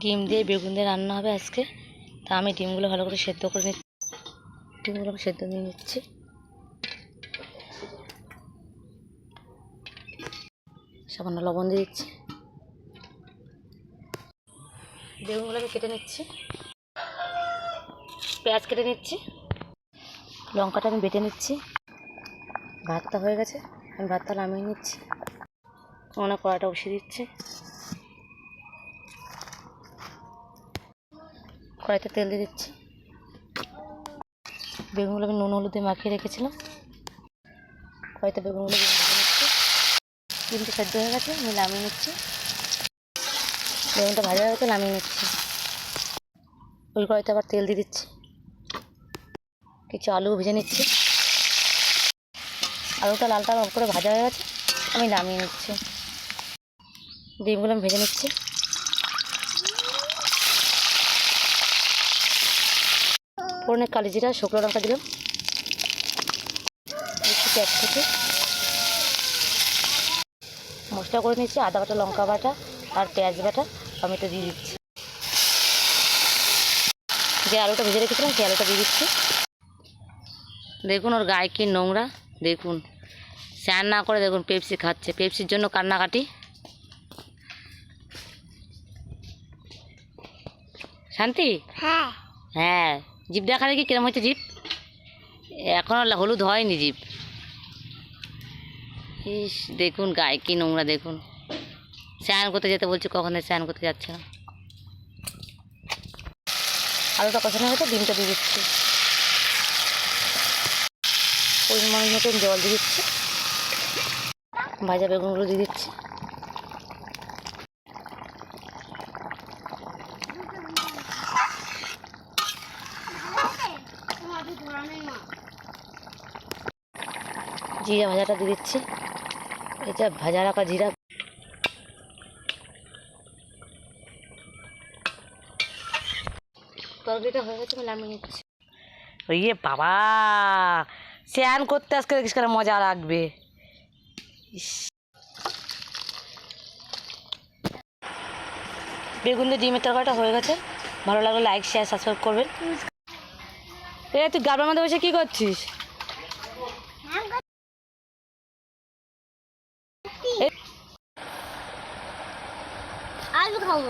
ডিম দিয়ে বেগুন দিয়ে রান্না হবে আজকে। তা আমি ডিমগুলো ভালো করে সেদ্ধ করে নিচ্ছি। ডিমগুলো আমি সেদ্ধ নিয়ে নিচ্ছি। সামান্য লবণ দিয়ে দিচ্ছি। বেগুনগুলো আমি কেটে নিচ্ছি। পেঁয়াজ কেটে নিচ্ছি। লঙ্কাটা আমি বেটে নিচ্ছি। ভাতটা হয়ে গেছে। আমি ভাতটা নামিয়ে নিচ্ছি। ওনা কড়াটা বসিয়ে দিচ্ছি। কড়াইতে তেল দিয়ে দিচ্ছি। বেগুনগুলো আমি নুন হলুদ মাখিয়ে রেখেছিলাম। কড়াইতে বেগুনগুলো ডিমটা সেদ্ধ হয়ে গেছে, আমি নামিয়ে নিচ্ছি। বেগুনটা ভাজা হয়ে গেছে, নামিয়ে নিচ্ছি। ওই কড়াইতে আবার তেল দিয়ে দিচ্ছি। কিছু আলু ভেজে নিচ্ছি। আলুটা লালটা লাল করে ভাজা হয়ে গেছে, আমি নামিয়ে নিচ্ছি। ডিমগুলো আমি ভেজে নিচ্ছি। ফোড়নে কালি জিরা শুকনো লঙ্কা দিলাম। মশলা করে নিচ্ছি আদা বাটা লঙ্কা বাটা আর পেঁয়াজ বাটা। টমেটো দিয়ে দিচ্ছি। যে আলুটা ভেজে রেখেছিলাম সেই আলুটা দিয়ে দিচ্ছি। দেখুন ওর গায়ে কি নোংরা দেখুন। স্নান না করে দেখুন পেপসি খাচ্ছে। পেপসির জন্য কান্নাকাটি। শান্তি? হ্যাঁ। হ্যাঁ। জিপ দেখা দেখি কিরম হচ্ছে জিপ? এখনও হলুদ হয়নি জিপ। ইস, দেখুন গায়ে কি নোংরা, দেখুন। স্নান করতে যেতে বলছি, কখন স্নান করতে যাচ্ছে না। আলুটা কষানো হয়েছে, ডিমটা দিয়ে দিচ্ছি। পরিমাণ মতন জল দিয়ে দিচ্ছি। ভাজা বেগুনগুলো দিয়ে দিচ্ছি। জিরা ভাজাটা দিয়ে দিচ্ছি। এটা ভাজা রাখা জিরা। হয়ে গেছে নামিয়ে নিচ্ছি। ইয়ে বাবা, স্নান করতে আজকে মজা লাগবে। বেগুন দিয়ে ডিমের তরকারিটা হয়ে গেছে। ভালো লাগলে লাইক শেয়ার সাবস্ক্রাইব করবেন। এ তুই গাবার মধ্যে বসে কি করছিস? আলু খাব।